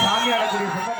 சாமி அடைஞ்சிருக்கு